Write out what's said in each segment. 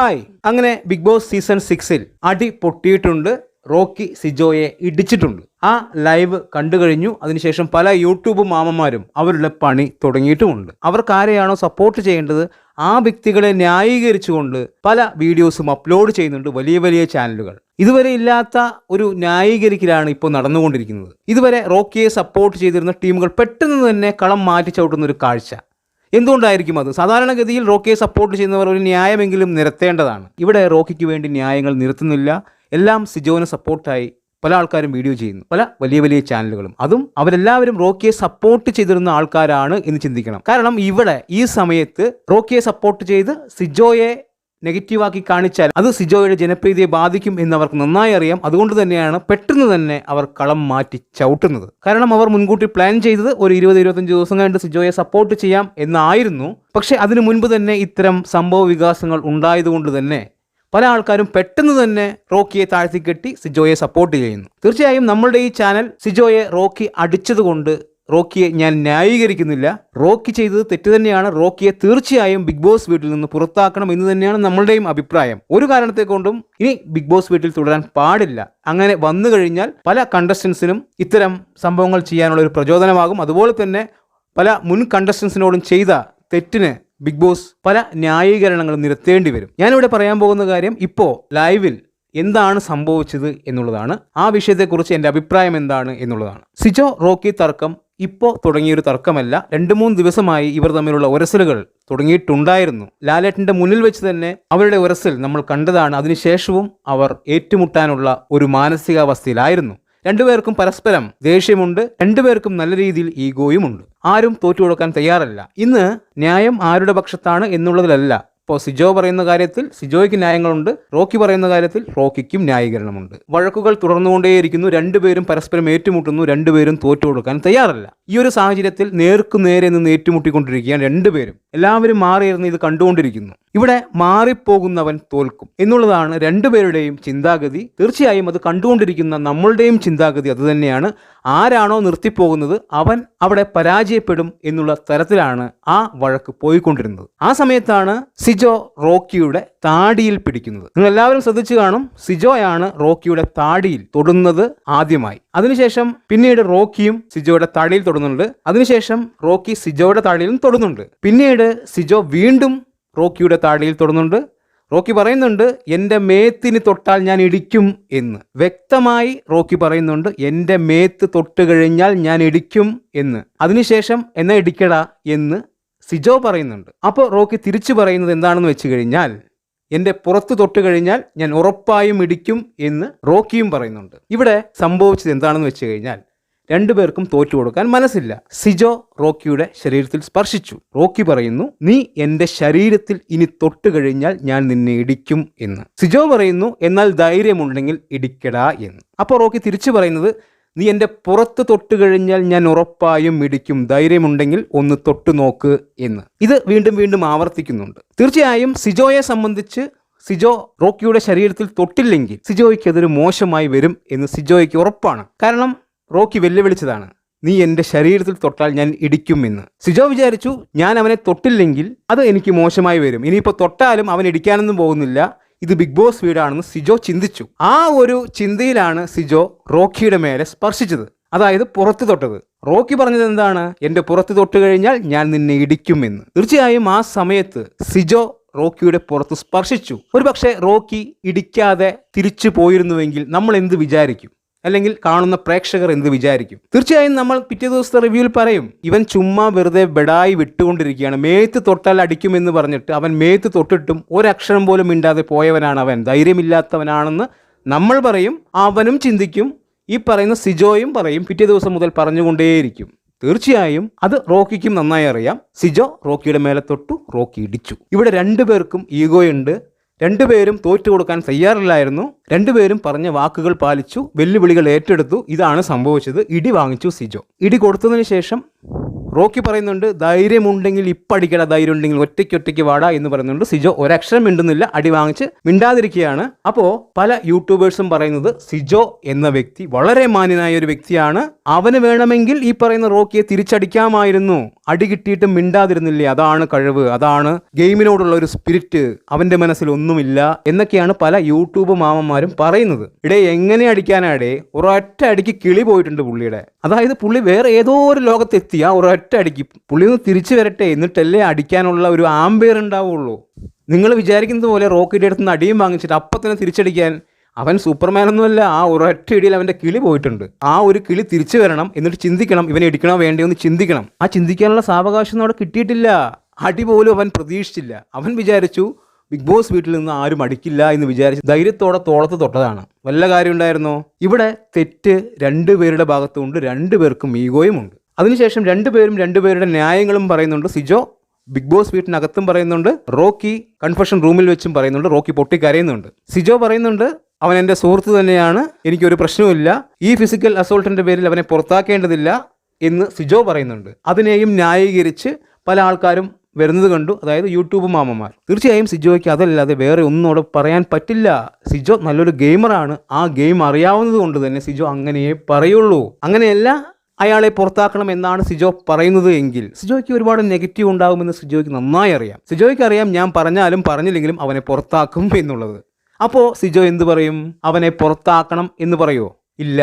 Hi. അങ്ങനെ big boss season സിക്സിൽ അടി പൊട്ടിയിട്ടുണ്ട് റോക്കി സിജോയെ ഇടിച്ചിട്ടുണ്ട്. ആ ലൈവ് കണ്ടു കഴിഞ്ഞു. അതിനുശേഷം പല യൂട്യൂബ് മാമന്മാരും അവരുടെ പണി തുടങ്ങിയിട്ടുമുണ്ട്. അവർക്ക് ആരെയാണോ സപ്പോർട്ട് ചെയ്യേണ്ടത്? ആ വ്യക്തികളെ ന്യായീകരിച്ചുകൊണ്ട് പല വീഡിയോസും അപ്ലോഡ് ചെയ്യുന്നുണ്ട് വലിയ വലിയ ചാനലുകൾ ഇതുവരെ ഇല്ലാത്ത ഒരു ന്യായീകരിക്കലാണ് ഇപ്പോൾ നടന്നുകൊണ്ടിരിക്കുന്നത്. ഇതുവരെ റോക്കിയെ സപ്പോർട്ട് ചെയ്തിരുന്ന ടീമുകൾ പെട്ടെന്ന് തന്നെ കളം മാറ്റി ചവിട്ടുന്ന ഒരു കാഴ്ച. എന്തുകൊണ്ടായിരിക്കും അത്? സാധാരണഗതിയിൽ റോക്കിയെ സപ്പോർട്ട് ചെയ്യുന്നവർ ഒരു ന്യായമെങ്കിലും നിരത്തേണ്ടതാണ്. ഇവിടെ റോക്കിക്ക് വേണ്ടി ന്യായങ്ങൾ നിരത്തുന്നില്ല. എല്ലാം സിജോന് സപ്പോർട്ടായി പല ആൾക്കാരും വീഡിയോ ചെയ്യുന്നു. പല വലിയ വലിയ ചാനലുകളും അതും അവരെല്ലാവരും റോക്കിയെ സപ്പോർട്ട് ചെയ്തിരുന്ന ആൾക്കാരാണ് എന്ന് ചിന്തിക്കണം. കാരണം ഇവിടെ ഈ സമയത്ത് റോക്കിയെ സപ്പോർട്ട് ചെയ്ത് സിജോയെ നെഗറ്റീവാക്കി കാണിച്ചാൽ അത് സിജോയുടെ ജനപ്രീതിയെ ബാധിക്കും എന്ന് അവർക്ക് നന്നായി അറിയാം. അതുകൊണ്ട് തന്നെയാണ് പെട്ടെന്ന് തന്നെ അവർ കളം മാറ്റി ചവിട്ടുന്നത്. കാരണം അവർ മുൻകൂട്ടി പ്ലാൻ ചെയ്തത് ഒരു ഇരുപത് ഇരുപത്തഞ്ച് ദിവസം കഴിഞ്ഞിട്ട് സിജോയെ സപ്പോർട്ട് ചെയ്യാം എന്നായിരുന്നു. പക്ഷെ അതിനു മുൻപ് തന്നെ ഇത്തരം സംഭവ വികാസങ്ങൾ ഉണ്ടായതുകൊണ്ട് തന്നെ പല ആൾക്കാരും പെട്ടെന്ന് തന്നെ റോക്കിയെ താഴ്ത്തിക്കെട്ടി സിജോയെ സപ്പോർട്ട് ചെയ്യുന്നു. തീർച്ചയായും നമ്മളുടെ ഈ ചാനൽ സിജോയെ റോക്കി അടിച്ചതുകൊണ്ട് റോക്കിയെ ഞാൻ ന്യായീകരിക്കുന്നില്ല. റോക്കി ചെയ്തത് തെറ്റ് തന്നെയാണ്. റോക്കിയെ തീർച്ചയായും ബിഗ് ബോസ് വീട്ടിൽ നിന്ന് പുറത്താക്കണം എന്ന് തന്നെയാണ് നമ്മളുടെയും അഭിപ്രായം. ഒരു കാരണത്തെ കൊണ്ടും ഇനി ബിഗ് ബോസ് വീട്ടിൽ തുടരാൻ പാടില്ല. അങ്ങനെ വന്നു കഴിഞ്ഞാൽ പല കണ്ടസ്റ്റൻസിനും ഇത്തരം സംഭവങ്ങൾ ചെയ്യാനുള്ള ഒരു പ്രചോദനമാകും. അതുപോലെ തന്നെ പല മുൻ കണ്ടസ്റ്റൻസിനോടും ചെയ്ത തെറ്റിന് ബിഗ് ബോസ് പല ന്യായീകരണങ്ങളും നിരത്തേണ്ടി വരും. ഞാനിവിടെ പറയാൻ പോകുന്ന കാര്യം ഇപ്പോൾ ലൈവിൽ എന്താണ് സംഭവിച്ചത് എന്നുള്ളതാണ്. ആ വിഷയത്തെക്കുറിച്ച് എന്റെ അഭിപ്രായം എന്താണ് എന്നുള്ളതാണ്. സിജോ റോക്കി തർക്കം ഇപ്പോൾ തുടങ്ങിയൊരു തർക്കമല്ല. രണ്ട് മൂന്ന് ദിവസമായി ഇവർ തമ്മിലുള്ള ഉരസലുകൾ തുടങ്ങിയിട്ടുണ്ടായിരുന്നു. ലാലേട്ടന്റെ മുന്നിൽ വെച്ച് തന്നെ അവരുടെ ഉരസൽ നമ്മൾ കണ്ടതാണ്. അതിനുശേഷവും അവർ ഏറ്റുമുട്ടാനുള്ള ഒരു മാനസികാവസ്ഥയിലായിരുന്നു. രണ്ടുപേർക്കും പരസ്പരം ദേഷ്യമുണ്ട്. രണ്ടുപേർക്കും നല്ല രീതിയിൽ ഈഗോയുമുണ്ട്. ആരും തോറ്റു കൊടുക്കാൻ തയ്യാറല്ല. ഇന്ന് ന്യായം ആരുടെ പക്ഷത്താണ് എന്നുള്ളതിലല്ല ഇപ്പോൾ സിജോ പറയുന്ന കാര്യത്തിൽ സിജോയ്ക്ക് ന്യായങ്ങളുണ്ട് റോക്കി പറയുന്ന കാര്യത്തിൽ റോക്കിക്കും ന്യായീകരണമുണ്ട്. വഴക്കുകൾ തുടർന്നുകൊണ്ടേയിരിക്കുന്നു രണ്ടുപേരും പരസ്പരം ഏറ്റുമുട്ടുന്നു രണ്ടുപേരും തോറ്റു കൊടുക്കാൻ തയ്യാറല്ല. ഈ ഒരു സാഹചര്യത്തിൽ നേർക്കു നേരെ നിന്ന് ഏറ്റുമുട്ടിക്കൊണ്ടിരിക്കുകയാണ് രണ്ടുപേരും. എല്ലാവരും മാറിയിരുന്ന് ഇത് കണ്ടുകൊണ്ടിരിക്കുന്നു. ഇവിടെ മാറിപ്പോകുന്നവൻ തോൽക്കും. എന്നുള്ളതാണ് രണ്ടുപേരുടെയും ചിന്താഗതി. തീർച്ചയായും അത് കണ്ടുകൊണ്ടിരിക്കുന്ന നമ്മളുടെയും ചിന്താഗതി അതുതന്നെയാണ്. ആരാണോ നിർത്തിപ്പോകുന്നത് അവൻ അവിടെ പരാജയപ്പെടും എന്നുള്ള തരത്തിലാണ് ആ വഴക്ക് പോയിക്കൊണ്ടിരുന്നത്. ആ സമയത്താണ് സിജോ റോക്കിയുടെ താടിയിൽ പിടിക്കുന്നത്. നിങ്ങൾ എല്ലാവരും ശ്രദ്ധിച്ചു കാണും സിജോയാണ് റോക്കിയുടെ താടിയിൽ തൊടുന്നത് ആദ്യമായി. അതിനുശേഷം പിന്നീട് റോക്കിയും സിജോയുടെ താടിയിൽ തൊടുന്നുണ്ട്. അതിനുശേഷം റോക്കി സിജോയുടെ താടിയിലും തൊടുന്നുണ്ട്. പിന്നീട് സിജോ വീണ്ടും റോക്കിയുടെ താടിയിൽ തൊടുന്നുണ്ട്. റോക്കി പറയുന്നുണ്ട് എന്റെ മേത്തിന് തൊട്ടാൽ ഞാൻ ഇടിക്കും എന്ന്. വ്യക്തമായി റോക്കി പറയുന്നുണ്ട് എന്റെ മേത്ത് തൊട്ട് കഴിഞ്ഞാൽ ഞാൻ ഇടിക്കും എന്ന്. അതിനുശേഷം എന്നെ ഇടിക്കടാ എന്ന് സിജോ പറയുന്നുണ്ട്. അപ്പോൾ റോക്കി തിരിച്ചു പറയുന്നത് എന്താണെന്ന് വെച്ച് കഴിഞ്ഞാൽ എന്റെ പുറത്ത് തൊട്ട് കഴിഞ്ഞാൽ ഞാൻ ഉറപ്പായും ഇടിക്കും എന്ന് റോക്കിയും പറയുന്നുണ്ട്. ഇവിടെ സംഭവിച്ചത് എന്താണെന്ന് വെച്ച് കഴിഞ്ഞാൽ രണ്ടുപേർക്കും തോറ്റു കൊടുക്കാൻ മനസ്സില്ല. സിജോ റോക്കിയുടെ ശരീരത്തിൽ സ്പർശിച്ചു. റോക്കി പറയുന്നു നീ എന്റെ ശരീരത്തിൽ ഇനി തൊട്ടു കഴിഞ്ഞാൽ ഞാൻ നിന്നെ ഇടിക്കും എന്ന്. സിജോ പറയുന്നു എന്നാൽ ധൈര്യമുണ്ടെങ്കിൽ ഇടിക്കടാ എന്ന്. അപ്പോൾ റോക്കി തിരിച്ചു പറയുന്നത് നീ എന്റെ പുറത്ത് തൊട്ട് കഴിഞ്ഞാൽ ഞാൻ ഉറപ്പായും ഇടിക്കും. ധൈര്യമുണ്ടെങ്കിൽ ഒന്ന് തൊട്ടു നോക്ക് എന്ന്. ഇത് വീണ്ടും വീണ്ടും ആവർത്തിക്കുന്നുണ്ട്. തീർച്ചയായും സിജോയെ സംബന്ധിച്ച് സിജോ റോക്കിയുടെ ശരീരത്തിൽ തൊട്ടില്ലെങ്കിൽ സിജോയ്ക്ക് അതൊരു മോശമായി വരും എന്ന് സിജോയ്ക്ക് ഉറപ്പാണ്. കാരണം റോക്കി വെല്ലുവിളിച്ചതാണ് നീ എന്റെ ശരീരത്തിൽ തൊട്ടാൽ ഞാൻ ഇടിക്കും എന്ന്. സിജോ വിചാരിച്ചു ഞാൻ അവനെ തൊട്ടില്ലെങ്കിൽ അത് എനിക്ക് മോശമായി വരും. ഇനിയിപ്പോൾ തൊട്ടാലും അവൻ ഇടിക്കാനൊന്നും പോകുന്നില്ല. ഇത് ബിഗ് ബോസ് വീടാണെന്ന് സിജോ ചിന്തിച്ചു. ആ ഒരു ചിന്തയിലാണ് സിജോ റോക്കിയുടെ മേലെ സ്പർശിച്ചത് അതായത് പുറത്ത് തൊട്ടത്. റോക്കി പറഞ്ഞത് എന്താണ്? എന്റെ പുറത്ത് തൊട്ട് കഴിഞ്ഞാൽ ഞാൻ നിന്നെ ഇടിക്കും എന്ന്. തീർച്ചയായും ആ സമയത്ത് സിജോ റോക്കിയുടെ പുറത്ത് സ്പർശിച്ചു. ഒരുപക്ഷെ റോക്കി ഇടിക്കാതെ തിരിച്ചു പോയിരുന്നുവെങ്കിൽ നമ്മൾ എന്ത് വിചാരിക്കും? അല്ലെങ്കിൽ കാണുന്ന പ്രേക്ഷകർ എന്ത് വിചാരിക്കും? തീർച്ചയായും നമ്മൾ പിറ്റേ ദിവസത്തെ റിവ്യൂവിൽ പറയും ഇവൻ ചുമ്മാ വെറുതെ ബെഡായി വിട്ടുകൊണ്ടിരിക്കുകയാണ്. മേത്ത് തൊട്ടാൽ അടിക്കുമെന്ന് പറഞ്ഞിട്ട് അവൻ മേത്ത് തൊട്ടിട്ടും ഒരക്ഷരം പോലും മിണ്ടാതെ പോയവനാണ് അവൻ. ധൈര്യമില്ലാത്തവനാണെന്ന് നമ്മൾ പറയും അവനും ചിന്തിക്കും. ഈ പറയുന്ന സിജോയും പറയും പിറ്റേ ദിവസം മുതൽ പറഞ്ഞുകൊണ്ടേയിരിക്കും. തീർച്ചയായും അത് റോക്കിക്കും നന്നായി അറിയാം. സിജോ റോക്കിയുടെ മേലെ തൊട്ടു റോക്കി ഇടിച്ചു. ഇവിടെ രണ്ടുപേർക്കും ഈഗോയുണ്ട്. രണ്ടുപേരും തോറ്റു കൊടുക്കാൻ തയ്യാറില്ലായിരുന്നു. രണ്ടുപേരും പറഞ്ഞ വാക്കുകൾ പാലിച്ചു വെല്ലുവിളികൾ ഏറ്റെടുത്തു. ഇതാണ് സംഭവിച്ചത്. ഇടി വാങ്ങിച്ചു സിജോ. ഇടി കൊടുത്തതിന് ശേഷം റോക്കി പറയുന്നുണ്ട് ധൈര്യമുണ്ടെങ്കിൽ ഇപ്പം അടിക്കട ധൈര്യം ഉണ്ടെങ്കിൽ ഒറ്റയ്ക്ക് ഒറ്റയ്ക്ക് വാടാ എന്ന് പറയുന്നുണ്ട്. സിജോ ഒരക്ഷരം മിണ്ടുന്നില്ല അടി വാങ്ങിച്ച് മിണ്ടാതിരിക്കുകയാണ്. അപ്പോൾ പല യൂട്യൂബേഴ്സും പറയുന്നത് സിജോ എന്ന വ്യക്തി വളരെ മാന്യനായ ഒരു വ്യക്തിയാണ്. അവന് വേണമെങ്കിൽ ഈ പറയുന്ന റോക്കിയെ തിരിച്ചടിക്കാമായിരുന്നു. അടി കിട്ടിയിട്ട് മിണ്ടാതിരുന്നില്ലേ? അതാണ് കഴിവ് അതാണ് ഗെയിമിനോടുള്ള ഒരു സ്പിരിറ്റ് അവന്റെ മനസ്സിൽ ഒന്നുമില്ല എന്നൊക്കെയാണ് പല യൂട്യൂബ് മാമന്മാരും പറയുന്നത്. ഇടേ എങ്ങനെ അടിക്കാനാടേ? ഒരൊറ്റ അടിക്ക് കിളി പോയിട്ടുണ്ട് പുള്ളിയുടെ. അതായത് പുള്ളി വേറെ ഏതോ ഒരു ലോകത്തെത്തി ആ ഒരൊറ്റ അടിക്ക് പുള്ളി ഒന്ന് തിരിച്ചു വരട്ടെ എന്നിട്ടല്ലേ അടിക്കാനുള്ള ഒരു ആംബിയർ ഉണ്ടാവുള്ളൂ. നിങ്ങൾ വിചാരിക്കുന്നത് പോലെ റോക്കിന്റെ അടുത്ത് നിന്ന് അടിയും വാങ്ങിച്ചിട്ട് അപ്പം തന്നെ തിരിച്ചടിക്കാൻ അവൻ സൂപ്പർമാൻ ഒന്നുമല്ല ആ ഒരൊറ്റ ഇടിയിൽ അവന്റെ കിളി പോയിട്ടുണ്ട്. ആ ഒരു കിളി തിരിച്ചു വരണം എന്നിട്ട് ചിന്തിക്കണം ഇവനെ ഇടിക്കണോ വേണ്ടയോ എന്ന് ചിന്തിക്കണം. ആ ചിന്തിക്കാനുള്ള സാവകാശം അവിടെ കിട്ടിയിട്ടില്ല. അടി പോലും അവൻ പ്രതീക്ഷിച്ചില്ല. അവൻ വിചാരിച്ചു ബിഗ് ബോസ് വീട്ടിൽ നിന്ന് ആരും അടിക്കില്ല എന്ന് വിചാരിച്ച് ധൈര്യത്തോടെ തോളത്ത് തൊട്ടതാണ്. വല്ല കാര്യം ഉണ്ടായിരുന്നോ? ഇവിടെ തെറ്റ് രണ്ടുപേരുടെ ഭാഗത്തുമുണ്ട് രണ്ടുപേർക്കും ഈഗോയും ഉണ്ട്. അതിനുശേഷം രണ്ടുപേരും രണ്ടുപേരുടെ ന്യായങ്ങളും പറയുന്നുണ്ട്. സിജോ ബിഗ് ബോസ് വീട്ടിനകത്തും പറയുന്നുണ്ട്. റോക്കി കൺഫഷൻ റൂമിൽ വെച്ചും പറയുന്നുണ്ട്. റോക്കി പൊട്ടിക്കരയുന്നുണ്ട്. സിജോ പറയുന്നുണ്ട് അവൻ എന്റെ സുഹൃത്ത് തന്നെയാണ്. എനിക്കൊരു പ്രശ്നവുമില്ല ഈ ഫിസിക്കൽ അസോൾട്ടിന്റെ പേരിൽ അവനെ പുറത്താക്കേണ്ടതില്ല എന്ന് സിജോ പറയുന്നുണ്ട്. അതിനെയും ന്യായീകരിച്ച് പല ആൾക്കാരും വരുന്നത് കണ്ടു. അതായത് യൂട്യൂബ് മാമന്മാർ. തീർച്ചയായും സിജോയ്ക്ക് അതല്ലാതെ വേറെ ഒന്നോട് പറയാൻ പറ്റില്ല. സിജോ നല്ലൊരു ഗെയിമറാണ് ആ ഗെയിം അറിയാവുന്നത് കൊണ്ട് തന്നെ സിജോ അങ്ങനെയേ പറയുള്ളൂ. അങ്ങനെയല്ല അയാളെ പുറത്താക്കണം എന്നാണ് സിജോ പറയുന്നത് എങ്കിൽ സിജോയ്ക്ക് ഒരുപാട് നെഗറ്റീവ് ഉണ്ടാകുമെന്ന് സിജോയ്ക്ക് നന്നായി അറിയാം. സിജോയ്ക്ക് അറിയാം ഞാൻ പറഞ്ഞാലും പറഞ്ഞില്ലെങ്കിലും അവനെ പുറത്താക്കും എന്നുള്ളത്. അപ്പോൾ സിജോ എന്ത് പറയും? അവനെ പുറത്താക്കണം എന്ന് പറയുമോ ഇല്ല.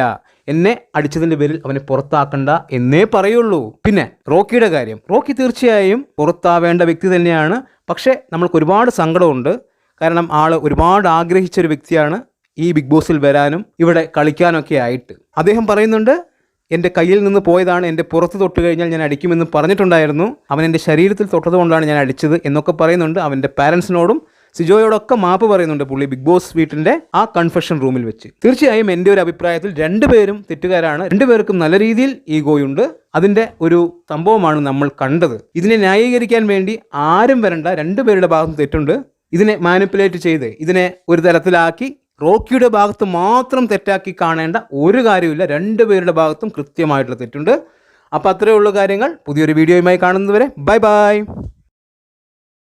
എന്നെ അടിച്ചതിന്റെ പേരിൽ അവനെ പുറത്താക്കണ്ട എന്നേ പറയുള്ളൂ. പിന്നെ റോക്കിയുടെ കാര്യം. റോക്കി തീർച്ചയായും പുറത്താവേണ്ട വ്യക്തി തന്നെയാണ്. പക്ഷേ നമ്മൾക്ക് ഒരുപാട് സങ്കടമുണ്ട്. കാരണം ആൾ ഒരുപാട് ആഗ്രഹിച്ച ഒരു വ്യക്തിയാണ് ഈ ബിഗ് ബോസിൽ വരാനും ഇവിടെ കളിക്കാനൊക്കെ ആയിട്ട്. അദ്ദേഹം പറയുന്നുണ്ട് എന്റെ കയ്യിൽ നിന്ന് പോയതാണ് എന്റെ പുറത്ത് തൊട്ട് കഴിഞ്ഞാൽ ഞാൻ അടിക്കുമെന്ന് പറഞ്ഞിട്ടുണ്ടായിരുന്നു. അവൻ എന്റെ ശരീരത്തിൽ തൊട്ടതുകൊണ്ടാണ് ഞാൻ അടിച്ചത് എന്നൊക്കെ പറയുന്നുണ്ട്. അവന്റെ പാരൻസിനോടും സിജോയോടൊക്കെ മാപ്പ് പറയുന്നുണ്ട് പുള്ളി ബിഗ് ബോസ് വീട്ടിന്റെ ആ കൺഫെഷൻ റൂമിൽ വെച്ച്. തീർച്ചയായും എന്റെ ഒരു അഭിപ്രായത്തിൽ രണ്ടുപേരും തെറ്റുകാരാണ്. രണ്ടുപേർക്കും നല്ല രീതിയിൽ ഈഗോയുണ്ട് അതിന്റെ ഒരു സംഭവമാണ് നമ്മൾ കണ്ടത്. ഇതിനെ ന്യായീകരിക്കാൻ വേണ്ടി ആരും വരണ്ട രണ്ടുപേരുടെ ഭാഗത്ത് തെറ്റുണ്ട്. ഇതിനെ മാനിപ്പുലേറ്റ് ചെയ്ത് ഇതിനെ ഒരു തരത്തിലാക്കി റോക്കിയുടെ ഭാഗത്ത് മാത്രം തെറ്റാക്കി കാണേണ്ട ഒരു കാര്യമില്ല രണ്ട് പേരുടെ ഭാഗത്തും കൃത്യമായിട്ടുള്ള തെറ്റുണ്ട്. അപ്പോൾ അത്രയേ ഉള്ളൂ കാര്യങ്ങൾ. പുതിയൊരു വീഡിയോയുമായി കാണുന്നതുവരെ ബൈ ബൈ.